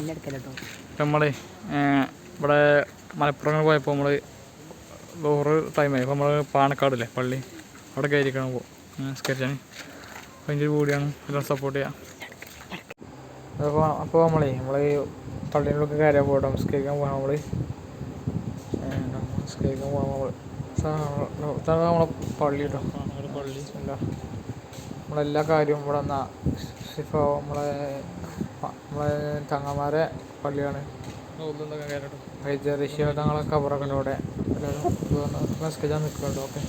പിന്നെ എടുക്കല്ലോ ഇപ്പം നമ്മൾ ഇവിടെ മലപ്പുറം പോയപ്പോൾ നമ്മൾ ലോറ് ടൈമായി അപ്പോൾ നമ്മൾ പാണക്കാടില്ലേ പള്ളി. അവിടെ കയറിക്കണം പോകും സ്കെച്ചാൻ അപ്പോൾ ഒരു കൂടിയാണ് എല്ലാം സപ്പോർട്ട് ചെയ്യാം. അപ്പോൾ അപ്പോൾ നമ്മളേ നമ്മൾ പള്ളിയിലൊക്കെ കയറിയാൽ പോകട്ടെ നമസ്കരിക്കാൻ പോകാം നമ്മൾ നമസ്കരിക്കാൻ പോകാം നമ്മൾ നമ്മളെ. പള്ളി കേട്ടോ പള്ളി. അല്ല നമ്മളെല്ലാ കാര്യവും ഇവിടെ നിന്നാ ഇപ്പോൾ നമ്മളെ നമ്മളെ തങ്ങന്മാരെ പള്ളിയാണ്. വൈദ്യ തങ്ങളെ കബറൊക്കെ അവിടെ എല്ലാവരും നമസ്കരിക്കാൻ നിൽക്കുന്നുണ്ട് ഓക്കെ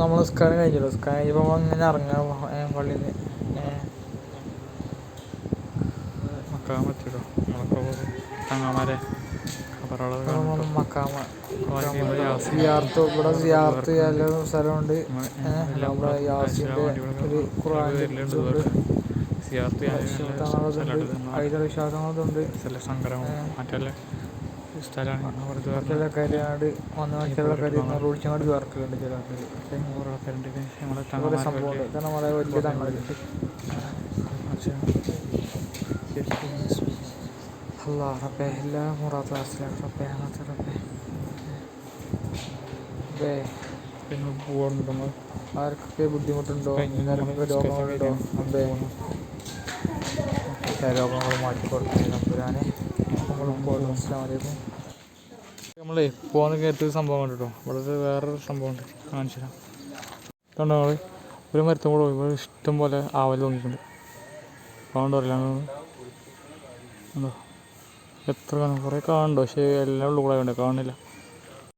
നമ്മൾ സ്കാൻ കഴിഞ്ഞല്ലോ? സ്കാൻ കഴിഞ്ഞപ്പോൾ അങ്ങനെ ഇറങ്ങാം പള്ളിയിൽ നിന്ന് മക്കാൻ പറ്റുമല്ലോ നമ്മളൊക്കെ തങ്ങന്മാരെ മക്കാമ. സിയാർത്ത് ഇവിടെ സിയാർത്ത് എല്ലാ സ്ഥലമുണ്ട്. നമ്മുടെ യാസിന്റെ ഒരു ഖുറാന്റെ സ്ഥലമാണ്. ചില വന്ന ചില കാര്യം റോഡിച്ചങ്ങോട്ട് ചേർക്കലുണ്ട് ചില ആൾക്കാർ സംഭവം ഇതാണ് നമ്മുടെ വലിയ തങ്ങളുണ്ട് അല്ലാ റബ്ബേ എല്ലാ മുറാത്ത് വാസിലാണ് റബ്ബേ അങ്ങനത്തെ റബ്ബേ. റബ്ബേ. പിന്നെ പോകണുണ്ട് നമ്മൾ ആർക്കൊക്കെ ബുദ്ധിമുട്ടുണ്ടോ? രോഗങ്ങളുണ്ടോ? റബ്ബേ. രോഗങ്ങൾ മാറ്റിക്കൊടുത്തു നമ്പുരാനെ നമ്മൾ പോകുന്നു അസ്സാം നമ്മളേ പോകുന്ന കയറ്റൊരു സംഭവം കണ്ടിട്ടോ? ഇവിടെ വേറൊരു സംഭവം ഉണ്ട് കാണിച്ചു തരാം കണ്ടോ നമ്മൾ ഒരു മരത്തും കൂടെ ഇവിടെ ഇഷ്ടം പോലെ ആവൽ തോന്നിയിട്ടുണ്ട് കാണണ്ടോ അറിയില്ല. ഉണ്ടോ എത്ര കാണും? കുറേ കാണുന്നുണ്ടോ? പക്ഷേ എല്ലാം ഉള്ളു കൂടെ കാണില്ല